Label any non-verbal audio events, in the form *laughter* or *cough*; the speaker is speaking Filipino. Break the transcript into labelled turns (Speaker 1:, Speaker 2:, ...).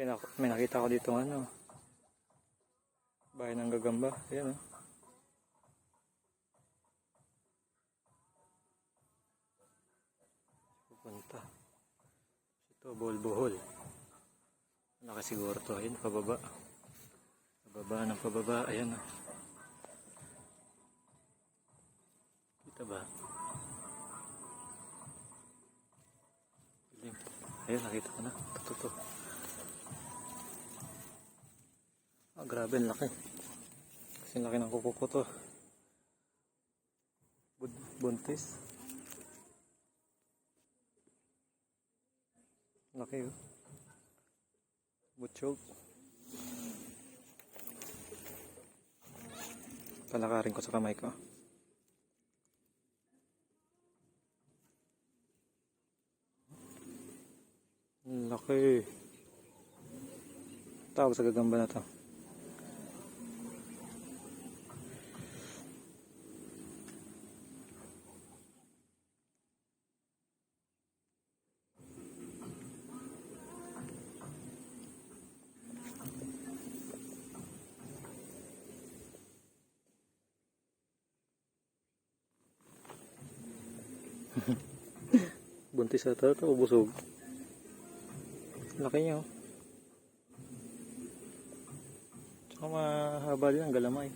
Speaker 1: May, nak- may nakita ko dito ano. Bahay ng gagamba. Ayan oh. Pupunta. Ito, buhol-buhol. Laki siguro to. Ayan, pababa. Pababa ng pababa. Ayan oh. Kita ba? Ayun, nakita ko na. Ito, Ah, grabe, laki. Kasi laki ng kuko ko to. Bun- Buntis. Laki oh. Butchog. Palakarin ko sa kamay ko. Laki. Tawag sa gagamba na to. *laughs* Buntis ata ito o busog. Laki niya oh. Tsaka mahaba din ang galamay.